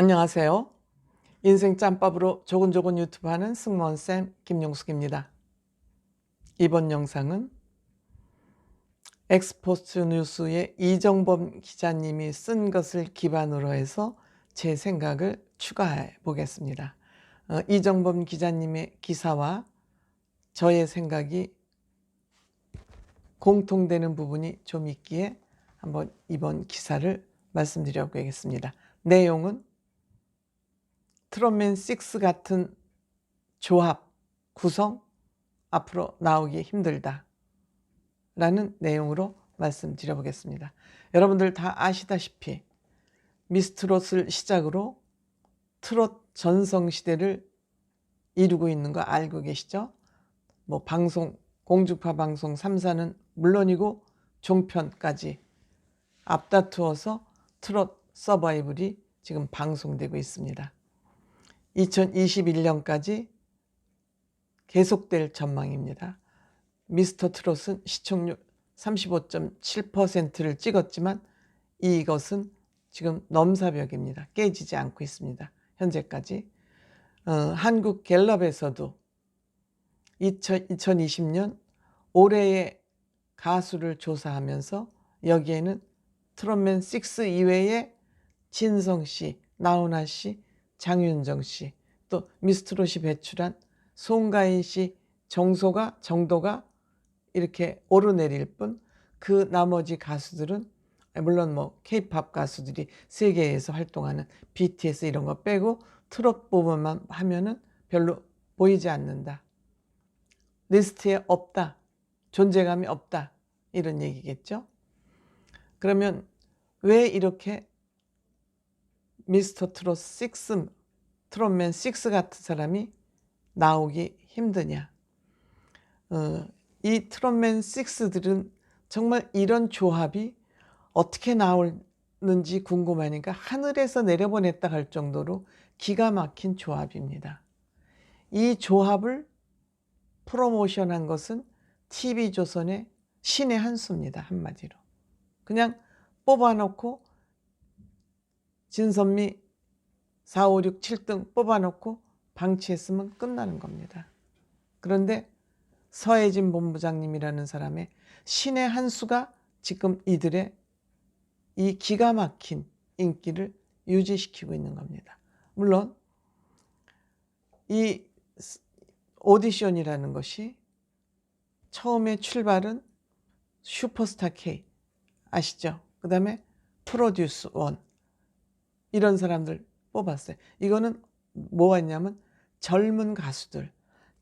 안녕하세요. 인생 짬밥으로 조곤조곤 유튜브 하는 승무원쌤 김용숙입니다. 이번 영상은 엑스포스 뉴스의 이정범 기자님이 쓴 것을 기반으로 해서 제 생각을 추가해 보겠습니다. 어, 이정범 기자님의 기사와 저의 생각이 공통되는 부분이 좀 있기에 한번 이번 기사를 말씀드려 보겠습니다. 내용은 트롯맨 6 같은 조합, 구성 앞으로 나오기 힘들다. 라는 내용으로 말씀드려 보겠습니다. 여러분들 다 아시다시피 미스트롯을 시작으로 트롯 전성시대를 이루고 있는 거 알고 계시죠? 뭐 방송, 공주파 방송 3사는 물론이고 종편까지 앞다투어서 트롯 서바이벌이 지금 방송되고 있습니다. 2021년까지 계속될 전망입니다. 미스터 트롯은 시청률 35.7%를 찍었지만 이것은 지금 넘사벽입니다. 깨지지 않고 있습니다. 현재까지. 어, 한국 갤럽에서도 2020년 올해의 가수를 조사하면서 여기에는 트롯맨 6 이외에 진성 씨, 나훈아 씨, 장윤정 씨, 또 미스트롯이 배출한 송가인 씨 정소가 정도가 이렇게 오르내릴 뿐 그 나머지 가수들은 물론 뭐 케이팝 가수들이 세계에서 활동하는 BTS 이런 거 빼고 트롯 부분만 하면은 별로 보이지 않는다. 리스트에 없다. 존재감이 없다. 이런 얘기겠죠. 그러면 왜 이렇게 미스터 트롯 6, 트롯맨 6 같은 사람이 나오기 힘드냐. 어, 이 트롯맨 6들은 정말 이런 조합이 어떻게 나오는지 궁금하니까 하늘에서 내려보냈다 할 정도로 기가 막힌 조합입니다. 이 조합을 프로모션 한 것은 TV조선의 신의 한 수입니다. 한마디로. 그냥 뽑아놓고 진선미 4, 5, 6, 7등 뽑아놓고 방치했으면 끝나는 겁니다. 그런데 서혜진 본부장님이라는 사람의 신의 한 수가 지금 이들의 이 기가 막힌 인기를 유지시키고 있는 겁니다. 물론 이 오디션이라는 것이 처음에 출발은 슈퍼스타 K 아시죠? 그 다음에 프로듀스 원 이런 사람들 뽑았어요. 이거는 뭐였냐면 젊은 가수들,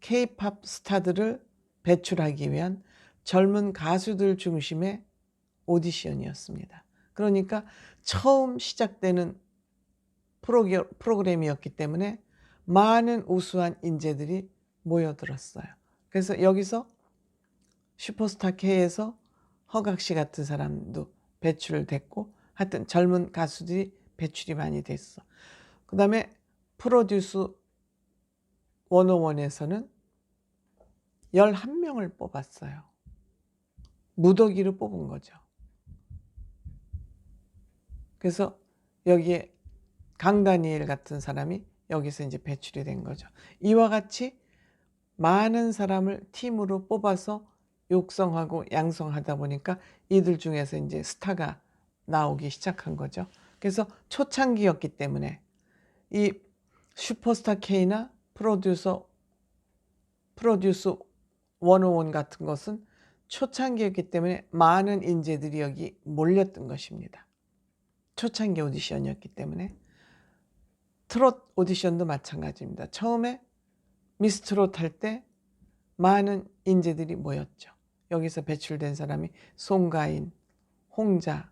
케이팝 스타들을 배출하기 위한 젊은 가수들 중심의 오디션이었습니다. 그러니까 처음 시작되는 프로그램이었기 때문에 많은 우수한 인재들이 모여들었어요. 그래서 여기서 슈퍼스타 K에서 허각 씨 같은 사람도 배출됐고 하여튼 젊은 가수들이 배출이 많이 됐어. 그 다음에 프로듀스 101에서는 11명을 뽑았어요. 무더기로 뽑은 거죠. 그래서 여기에 강다니엘 같은 사람이 여기서 이제 배출이 된 거죠. 이와 같이 많은 사람을 팀으로 뽑아서 육성하고 양성하다 보니까 이들 중에서 이제 스타가 나오기 시작한 거죠. 그래서 초창기였기 때문에 이 슈퍼스타 K나 프로듀서 프로듀스 101 같은 것은 초창기였기 때문에 많은 인재들이 여기 몰렸던 것입니다. 초창기 오디션이었기 때문에 트롯 오디션도 마찬가지입니다. 처음에 미스 트롯 할 때 많은 인재들이 모였죠. 여기서 배출된 사람이 송가인, 홍자,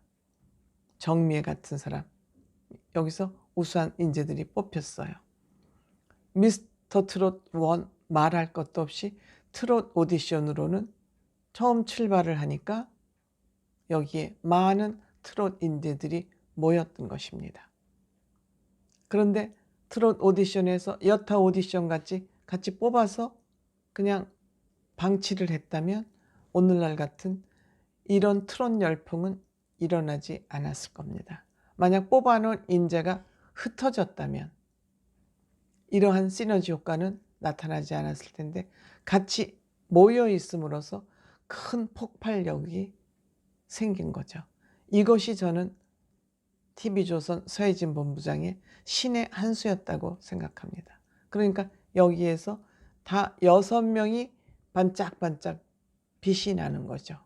정미애 같은 사람 여기서 우수한 인재들이 뽑혔어요. 미스터 트롯 원 말할 것도 없이 트롯 오디션으로는 처음 출발을 하니까 여기에 많은 트롯 인재들이 모였던 것입니다. 그런데 트롯 오디션에서 여타 오디션 같이 같이 뽑아서 그냥 방치를 했다면 오늘날 같은 이런 트롯 열풍은 일어나지 않았을 겁니다. 만약 뽑아놓은 인재가 흩어졌다면 이러한 시너지 효과는 나타나지 않았을 텐데 같이 모여 있음으로써 큰 폭발력이 생긴 거죠. 이것이 저는 TV조선 서혜진 본부장의 신의 한 수였다고 생각합니다. 그러니까 여기에서 다 여섯 명이 반짝반짝 빛이 나는 거죠.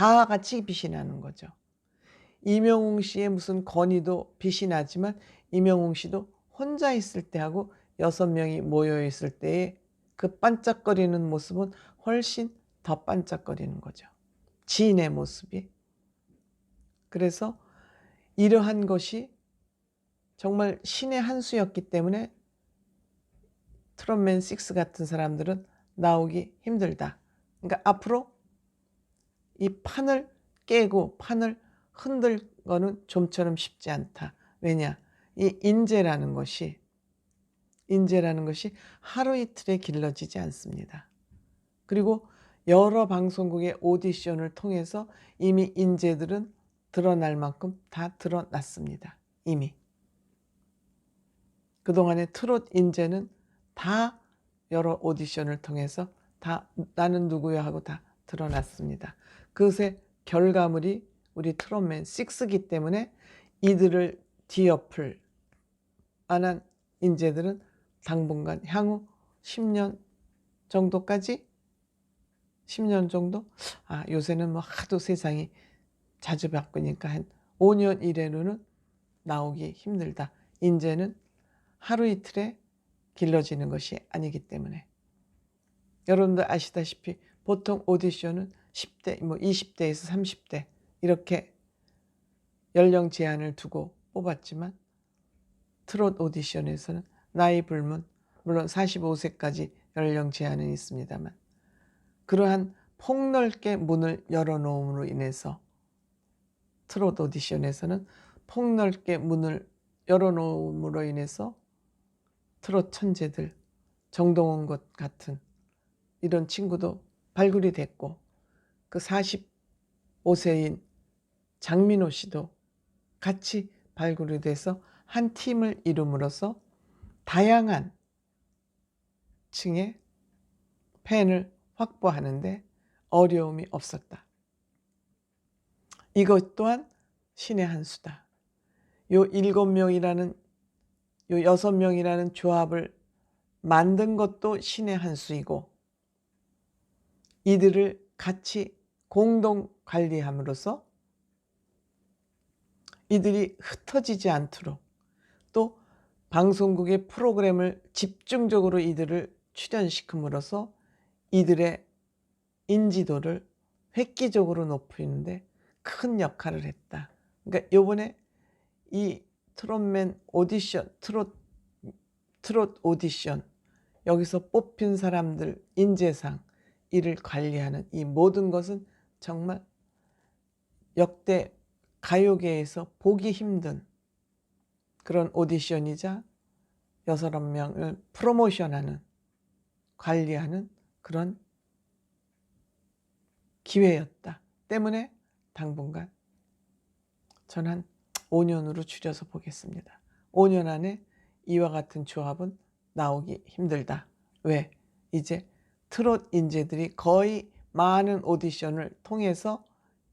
다 같이 빛이 나는 거죠. 이명웅 씨의 무슨 건의도 빛이 나지만 이명웅 씨도 혼자 있을 때하고 여섯 명이 모여 있을 때의 그 반짝거리는 모습은 훨씬 더 반짝거리는 거죠. 지인의 모습이. 그래서 이러한 것이 정말 신의 한 수였기 때문에 트롯맨 6 같은 사람들은 나오기 힘들다. 그러니까 앞으로 이 판을 깨고 판을 흔들 거는 좀처럼 쉽지 않다. 왜냐? 이 인재라는 것이 인재라는 것이 하루 이틀에 길러지지 않습니다. 그리고 여러 방송국의 오디션을 통해서 이미 인재들은 드러날 만큼 다 드러났습니다. 이미. 그동안의 트롯 인재는 다 여러 오디션을 통해서 다 나는 누구야 하고 다 드러났습니다. 그것의 결과물이 우리 트롯맨 6기 때문에 이들을 뒤엎을 안한 인재들은 당분간 향후 10년 정도까지 10년 정도? 아, 요새는 뭐 하도 세상이 자주 바꾸니까 한 5년 이내로는 나오기 힘들다. 인재는 하루 이틀에 길러지는 것이 아니기 때문에. 여러분들 아시다시피 보통 오디션은 10대, 뭐 20대에서 30대 이렇게 연령 제한을 두고 뽑았지만 트롯 오디션에서는 나이 불문, 물론 45세까지 연령 제한은 있습니다만 그러한 폭넓게 문을 열어놓음으로 인해서 트롯 오디션에서는 폭넓게 문을 열어놓음으로 인해서 트롯 천재들 정동원 것 같은 이런 친구도 발굴이 됐고 그 45세인 장민호 씨도 같이 발굴이 돼서 한 팀을 이룸으로써 다양한 층의 팬을 확보하는데 어려움이 없었다. 이것 또한 신의 한 수다. 요 일곱 명이라는 요 여섯 명이라는 조합을 만든 것도 신의 한 수이고 이들을 같이 공동 관리함으로써 이들이 흩어지지 않도록 또 방송국의 프로그램을 집중적으로 이들을 출연시킴으로써 이들의 인지도를 획기적으로 높이는데 큰 역할을 했다. 그러니까 요번에 이 트롯맨 오디션, 트롯, 트롯 오디션, 여기서 뽑힌 사람들 인재상, 이를 관리하는 이 모든 것은 정말 역대 가요계에서 보기 힘든 그런 오디션이자 여섯 명을 프로모션하는 관리하는 그런 기회였다. 때문에 당분간 전 한 5년으로 줄여서 보겠습니다. 5년 안에 이와 같은 조합은 나오기 힘들다. 왜? 이제 트롯 인재들이 거의 많은 오디션을 통해서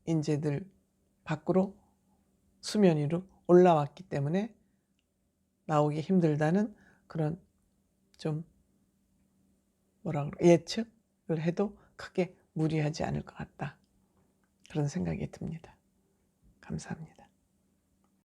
인재들 밖으로 수면 위로 올라왔기 때문에 나오기 힘들다는 그런 좀 뭐라 그러 예측을 해도 크게 무리하지 않을 것 같다. 그런 생각이 듭니다. 감사합니다.